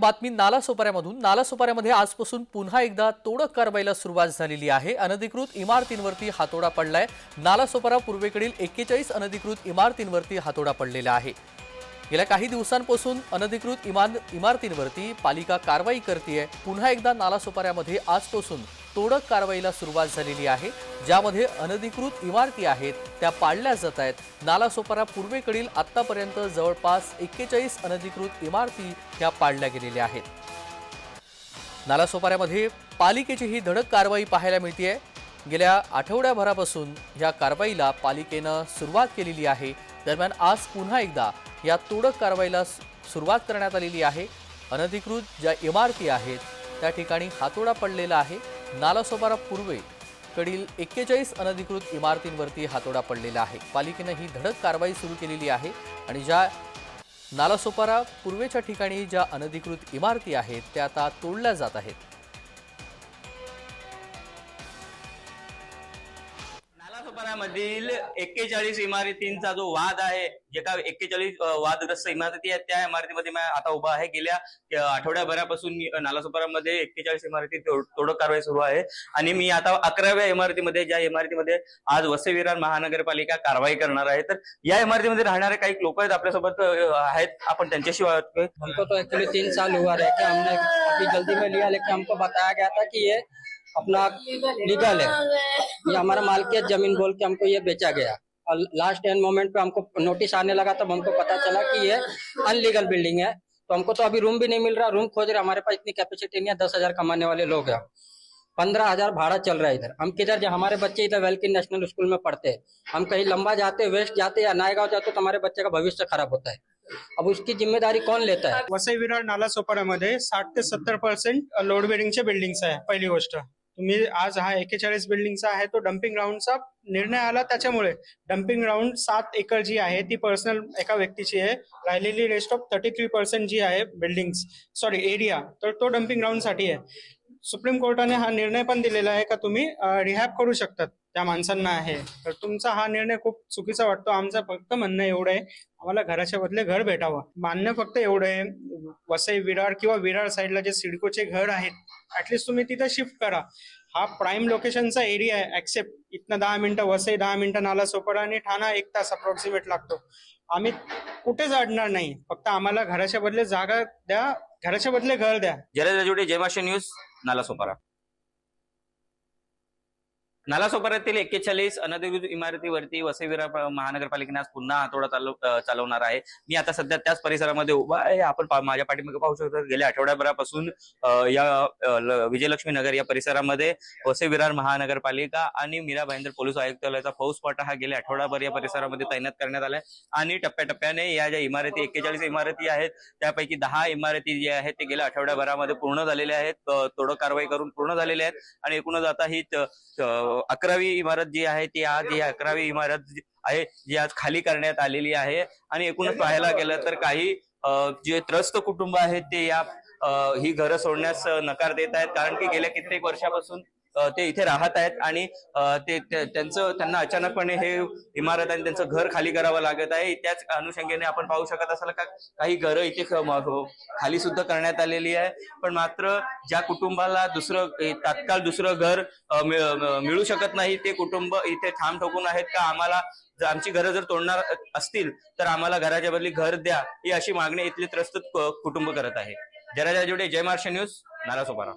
बातमी नालासोपाऱ्यामधून नालासोपाऱ्यामध्ये आजपासून पुन्हा एकदा तोडक कारवाईला सुरुवात झालेली आहे. अनधिकृत इमारतींवरती हातोडा पडलाय. नालासोपारा पूर्वेकडील एक्केचाळीस अनधिकृत इमारतींवरती हातोडा पडलेला आहे. गेल्या काही दिवसांपासून अनधिकृत इमान इमारतींवरती पालिका कारवाई करते पुन्हा एकदा नालासोपाऱ्यामध्ये आजपासून तोडक कारवाईला सुरुवात झालेली आहे ज्यामध्ये अनधिकृत इमारती आहेत त्या पाडल्या जात आहेत. नालासोपारा पूर्वेकडील आत्तापर्यंत जवळपास एक्केचाळीस अनधिकृत इमारती ह्या पाडल्या गेलेल्या आहेत. नालासोपाऱ्यामध्ये पालिकेची ही धडक कारवाई पाहायला मिळते गेल्या आठवड्याभरापासून या कारवाईला पालिकेनं सुरुवात केलेली आहे. दरम्यान आज पुन्हा एकदा या तोडक कारवाईला सुरुवात करण्यात आलेली आहे. अनधिकृत ज्या इमारती आहेत त्या ठिकाणी हातोडा पडलेला आहे. नालासोपारा पूर्वे कडील एक्केचाळीस अनधिकृत इमारतींवरती हातोडा पडलेला आहे. पालिकेनं ही धडक कारवाई सुरू केलेली आहे आणि ज्या नालासोपारा पूर्वेच्या ठिकाणी ज्या अनधिकृत इमारती आहेत त्या आता तोडल्या जात आहेत. नालासोपाऱ्यामधील एक्केचाळीस इमारतींचा जो वाद आहे जे का एक्केचाळीस वादग्रस्त इमारती आहेत त्या इमारतीमध्ये मी आता उभा आहे. गेल्या आठवड्याभरापासून नालासोपारामध्ये एक्केचाळीस इमारती तोडक कारवाई सुरू आहे. आणि मी आता अकराव्या इमारतीमध्ये ज्या इमारतीमध्ये आज वसई महानगरपालिका कारवाई करणार आहे तर या इमारतीमध्ये राहणारे काही लोक आहेत आपल्यासोबत आहेत. आपण त्यांच्याशी वाटतोय हमको तो एक्चुअली तीन साल हुआ रह हमने अभी जल्दी में लिया लेकिन हमको बताया गया था की ये अपना लीगल है ये हमारा मालकियत ज़मीन बोल के हमको ये बेचा गया। और लास्ट एंड मोमेंट पे हमको नोटिस आने लगा तब हमको पता चला कि ये अनलीगल बिल्डिंग है। तो हमको तो अभी रूम भी नहीं मिल रहा रूम खोज रहे हमारे पास इतनी कैपेसिटी नहीं है दस हज़ार कमाने वाले लोग हैं। पंद्रह हज़ार भाड़ा चल रहा है इधर। हम किधर जो हमारे बच्चे इधर वेलकिन नेशनल स्कूल में पढ़ते हैं। हम कहीं लंबा जाते वेस्ट जाते या नायगांव जाते तो हमारे बच्चे का भविष्य खराब होता है। अब उसकी ज़िम्मेदारी कौन लेता है? वसई विरार नाला सोपाऱ्यामध्ये साठ ते सत्तर पर्सेंट लोड बेरिंगचे बिल्डिंग्स आहे पहिली गोष्ट. तुम्ही आज हा एकेचाळीस बिल्डिंगचा आहे तो डम्पिंग ग्राउंडचा निर्णय आला त्याच्यामुळे. डम्पिंग ग्राउंड सात एकर जी आहे ती पर्सनल एका व्यक्तीची आहे. राहिलेली rest of thirty three percent जी आहे बिल्डिंग्स सॉरी एरिया तर तो डम्पिंग ग्राउंडसाठी आहे. सुप्रीम कोर्टाने हा निर्णय पण दिलेला आहे का तुम्ही? रिहॅब करू शकतात त्या माणसांना आहे. तर तुमचा हा निर्णय खूप चुकीचा वाटतो. आमचं फक्त म्हणणं एवढं आहे. आम्हाला घराच्या बदले घर भेटावं. मान्य फक्त एवढं आहे. वसई विरार किंवा विरार साईडला जे सिडकोचे घर आहेत ऍटलिस्ट तुम्ही तिथे शिफ्ट करा. हा प्राईम लोकेशनचा एरिया आहे. ऍक्सेप्ट इथनं दहा मिनिटं वसई दहा मिनिटं नाला सोपारा आणि ठाणा एक तास अप्रॉक्सिमेट लागतो. आम्ही कुठेच अडणार नाही. फक्त आम्हाला घराच्या बदले जागा द्या. घराच्या बदले घर द्या. जयराज राजवडे जयमाशा न्यूज नालासोपारा नालासोपाऱ्यातील एक्केचाळीस अनधिकृत इमारतीवरती वसईविरा महानगरपालिकेने आज पुन्हा हातोडा चालव चालवणार आहे. मी आता सध्या त्याच परिसरामध्ये उभा आहे. आपण माझ्या पाठीमागे पाहू शकतो गेल्या आठवड्याभरापासून या विजयलक्ष्मी नगर या परिसरामध्ये वसई विरार महानगरपालिका आणि मीरा भाईंदर पोलीस आयुक्तालयाचा फौजफाटा हा गेल्या आठवडाभर या परिसरामध्ये तैनात करण्यात आलाय. आणि टप्प्याटप्प्याने या ज्या इमारती एक्केचाळीस इमारती आहेत त्यापैकी दहा इमारती जी आहेत ते गेल्या आठवड्याभरामध्ये पूर्ण झालेल्या आहेत. अ, तोडक कारवाई करून पूर्ण झालेल्या आहेत. आणि एकूणच आता ही अकरावी इमारत जी आहे ती आज ही अकरावी इमारत आहे जी आज खाली करण्यात आलेली आहे. आणि एकूणच पाहायला गेलं तर काही जे त्रस्त कुटुंब आहेत ते या ही घरं सोडण्यास नकार देत आहेत. कारण की गेल्या कित्येक वर्षापासून ते इथे राहत आहेत आणि ते त्यांचं त्यांना अचानकपणे हे इमारत आणि त्यांचं घर खाली करावं लागत आहे. त्याच अनुषंगाने आपण पाहू शकत असाल का काही घरं इथे हो, खाली सुद्धा करण्यात आलेली आहे. पण मात्र ज्या कुटुंबाला दुसरं तात्काळ दुसरं घर मिळू शकत नाही ते कुटुंब इथे ठाम ठोकून आहेत का आम्हाला जर आमची घरं जर तोडणार असतील तर आम्हाला घराच्या बदली घर द्या ही अशी मागणी इथले त्रस्त कुटुंब करत आहे. जराजा जोडे जय महाराष्ट्र न्यूज नालासोपारा